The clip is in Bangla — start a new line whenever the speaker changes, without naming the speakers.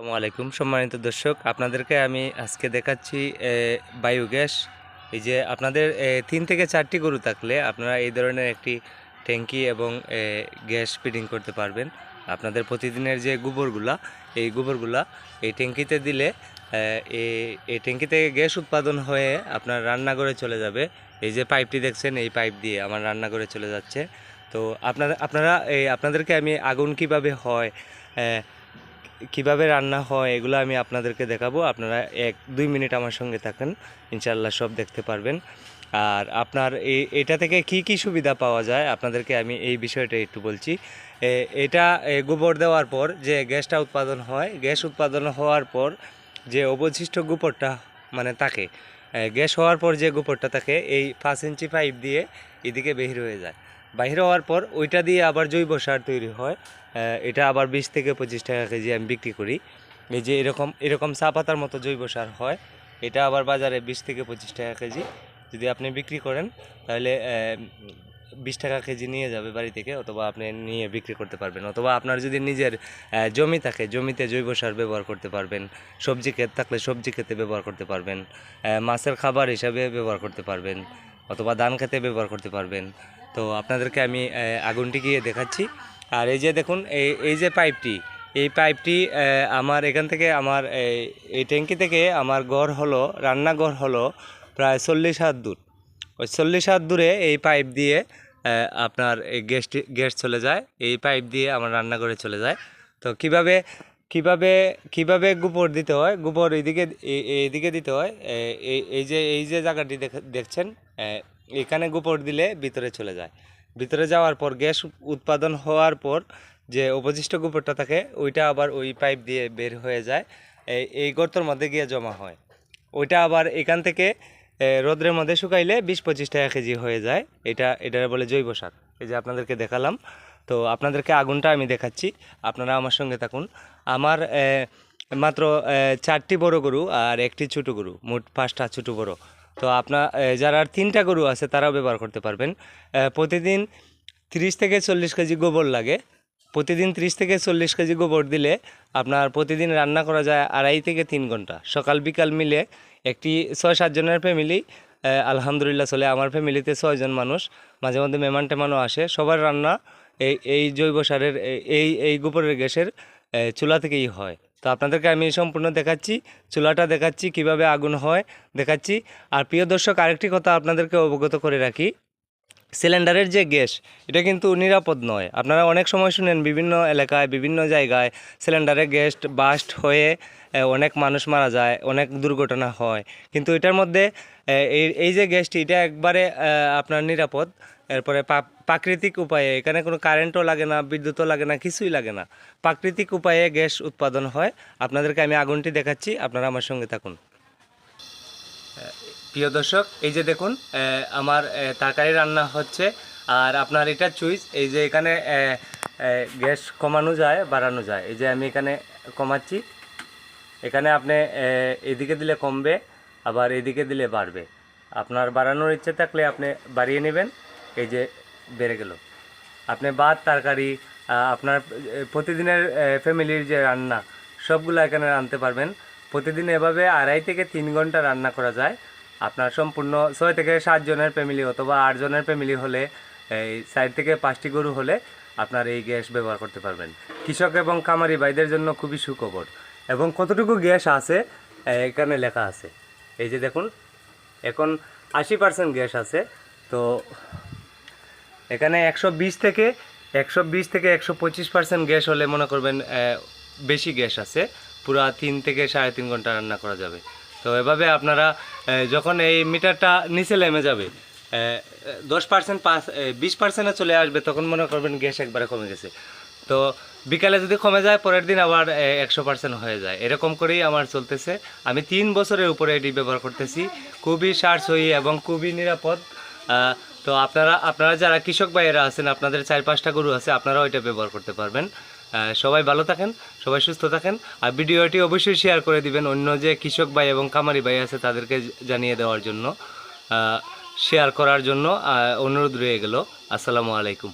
আসসালামু আলাইকুম, সম্মানিত দর্শক। আপনাদেরকে আমি আজকে দেখাচ্ছি বায়োগ্যাস। এই যে আপনাদের তিন থেকে চারটি গরু থাকলে আপনারা এই ধরনের একটি ট্যাঙ্কি এবং গ্যাস ফিডিং করতে পারবেন। আপনাদের প্রতিদিনের যে গোবরগুলা, এই গোবরগুলা এই ট্যাঙ্কিতে দিলে এই ট্যাঙ্কি থেকে গ্যাস উৎপাদন হয়ে আপনার রান্নাঘরে চলে যাবে। এই যে পাইপটি দেখছেন, এই পাইপ দিয়ে আমার রান্নাঘরে চলে যাচ্ছে। তো আপনারা আপনারা এই আপনাদেরকে আমি আগুন কীভাবে হয় কীভাবে রান্না হয় এগুলো আমি আপনাদেরকে দেখাবো। আপনারা এক, দুই মিনিট আমার সঙ্গে থাকেন ইনশাল্লাহ সব দেখতে পারবেন। আর আপনার এই এটা থেকে কি কি সুবিধা পাওয়া যায়? আপনাদেরকে আমি এই বিষয়টা একটু বলছি। এটা গোবর দেওয়ার পর যে গ্যাসটা উৎপাদন হয়, গ্যাস উৎপাদন হওয়ার পর যে অবশিষ্ট গোবরটা মানে থাকে গ্যাস হওয়ার পর যে গোবরটা থাকে, এই পাঁচ ইঞ্চি পাইপ দিয়ে এদিকে বের হয়ে যায়। বাহির হওয়ার পর ওইটা দিয়ে আবার জৈব সার তৈরি হয়। এটা আবার বিশ থেকে পঁচিশ টাকা কেজি আমি বিক্রি করি। এই যে এরকম এরকম চা পাতার মতো জৈব সার হয়, এটা আবার বাজারে বিশ থেকে পঁচিশ টাকা কেজি। যদি আপনি বিক্রি করেন, তাহলে বিশ টাকা কেজি নিয়ে যাবে বাড়ি থেকে, অথবা আপনি নিয়ে বিক্রি করতে পারবেন। অথবা আপনার যদি নিজের জমি থাকে, জমিতে জৈব সার ব্যবহার করতে পারবেন, সবজি ক্ষেত থাকলে সবজি খেতে ব্যবহার করতে পারবেন মাছের খাবার হিসাবে ব্যবহার করতে পারবেন। অথবা ধান খেতে ব্যবহার করতে পারবেন। তো আপনাদেরকে আমি আগুনটি গিয়ে দেখাচ্ছি। আর এই যে দেখুন এই এই যে পাইপটি, এই পাইপটি আমার এখান থেকে আমার এই ট্যাঙ্কি থেকে আমার ঘর হলো, রান্নাঘর হলো প্রায় চল্লিশ হাত দূর। ওই চল্লিশ হাত দূরে এই পাইপ দিয়ে আপনার এই গ্যাসটি, গ্যাস চলে যায়, এই পাইপ দিয়ে আমার রান্নাঘরে চলে যায়। তো কীভাবে কীভাবে কীভাবে গোবর দিতে হয়? গোবর এইদিকে এই- এইদিকে দিতে হয়। এই যে এই যে জায়গাটি দেখ- দেখছেন এখানে গোবর দিলে ভিতরে চলে যায়। ভিতরে যাওয়ার পর, গ্যাস উৎপাদন হওয়ার পর যে অবশিষ্ট গোবরটা থাকে, ওইটা আবার ওই পাইপ দিয়ে বের হয়ে যায়। এই গর্তর মধ্যে গিয়ে জমা হয়। ওইটা আবার এখান থেকে রোদ্রের মধ্যে শুকাইলে বিশ পঁচিশ টাকা কেজি হয়ে যায়। এটা এটা বলে জৈব সার। এই যে আপনাদেরকে দেখালাম। তো আপনাদেরকে আগুনটা আমি দেখাচ্ছি। আপনারা আমার সঙ্গে থাকুন। আমার মাত্র চারটি বড় গরু আর একটি ছোটো গরু, মোট পাঁচটা ছোটো বড়। তো আপনার যারা তিনটা গরু আছে তারাও ব্যবহার করতে পারবেন। প্রতিদিন তিরিশ থেকে চল্লিশ কেজি গোবর লাগে। প্রতিদিন ত্রিশ থেকে চল্লিশ কেজি গোবর দিলে আপনার প্রতিদিন রান্না করা যায় আড়াই থেকে তিন ঘণ্টা। সকাল বিকাল মিলে একটি ছয় সাতজনের ফ্যামিলি আলহামদুলিল্লাহ চলে। আমার ফ্যামিলিতে ছয়জন মানুষ, মাঝে মধ্যে মেমান টেমানও আসে। সবার রান্না এই এই জৈব সারের এই- এই গোবরের গ্যাসের চুলা থেকেই হয়। তো আপনাদেরকে আমি সম্পূর্ণ দেখাচ্ছি, চুলাটা দেখাচ্ছি, কীভাবে আগুন হয় দেখাচ্ছি। আর প্রিয় দর্শক, আরেকটি কথা আপনাদেরকে অবগত করে রাখি, সিলিন্ডারের যে গ্যাস, এটা কিন্তু নিরাপদ নয়। আপনারা অনেক সময় শুনেন, বিভিন্ন এলাকায়, বিভিন্ন জায়গায় সিলিন্ডারে গ্যাস বাস্ট হয়ে অনেক মানুষ মারা যায়, অনেক দুর্ঘটনা হয়। কিন্তু এটার মধ্যে এই যে গ্যাসটি, এটা একবারে আপনার নিরাপদ। এরপরে প্রাকৃতিক উপায়ে, এখানে কোনো কারেন্টও লাগে না, বিদ্যুৎও লাগে না, কিছুই লাগে না। প্রাকৃতিক উপায়ে গ্যাস উৎপাদন হয়। আপনাদেরকে আমি আগুনটি দেখাচ্ছি, আপনারা আমার সঙ্গে থাকুন। প্রিয় দর্শক, এই যে দেখুন আমার তরকারি রান্না হচ্ছে, আর আপনার এটা চুইস এই যে এখানে গ্যাস কমানো যায়, বাড়ানো যায়। এই যে আমি এখানে কমাচ্ছি। এখানে আপনি এদিকে দিলে কমবে। আবার এদিকে দিলে বাড়বে। আপনার বাড়ানোর ইচ্ছে থাকলে আপনি বাড়িয়ে নেবেন। এই যে বেড়ে গেল। আপনি ভাত, তরকারি আপনার প্রতিদিনের ফ্যামিলির যে রান্না, সবগুলো এখানে রাঁধতে পারবেন। প্রতিদিন এভাবে আড়াই থেকে তিন ঘণ্টা রান্না করা যায়। আপনার সম্পূর্ণ ছয় থেকে সাত জনের ফ্যামিলি অথবা আট জনের ফ্যামিলি হলে, এই সাইড থেকে পাঁচটি গরু হলে আপনার এই গ্যাস ব্যবহার করতে পারবেন। কৃষক এবং খামারি ভাইদের জন্য খুবই সুখবর। এবং কতটুকু গ্যাস আছে এখানে লেখা আছে। এই যে দেখুন, এখন আশি পার্সেন্ট গ্যাস আছে। তো এখানে একশো বিশ থেকে, একশো বিশ থেকে একশো পঁচিশ পার্সেন্ট গ্যাস হলে মনে করবেন বেশি গ্যাস আছে। পুরো তিন থেকে সাড়ে তিন ঘণ্টা রান্না করা যাবে। তো এভাবে আপনারা যখন এই মিটারটা নিচে নেমে যাবে দশ পার্সেন্ট পাঁচ বিশ পার্সেন্টে চলে আসবে, তখন মনে করবেন গ্যাস একবারে কমে গেছে। তো বিকালে যদি কমে যায়, পরের দিন আবার একশো পার্সেন্ট হয়ে যায়। এরকম করেই আমার চলতেছে। আমি তিন বছরের উপরে এটি ব্যবহার করতেছি। খুবই সাশ্রয়ী এবং খুবই নিরাপদ। তো আপনারা আপনারা যারা কৃষক ভাইয়েরা আছেন, আপনাদের চার পাঁচটা গরু আছে, আপনারাও এটা ব্যবহার করতে পারবেন। সবাই ভালো থাকেন, সবাই সুস্থ থাকেন। আর ভিডিওটি অবশ্যই শেয়ার করে দিবেন অন্য যে কৃষক ভাই এবং কামারি ভাই আছে, তাদেরকে জানিয়ে দেওয়ার জন্য। শেয়ার করার জন্য অনুরোধ রয়ে গেল। আসসালামু আলাইকুম।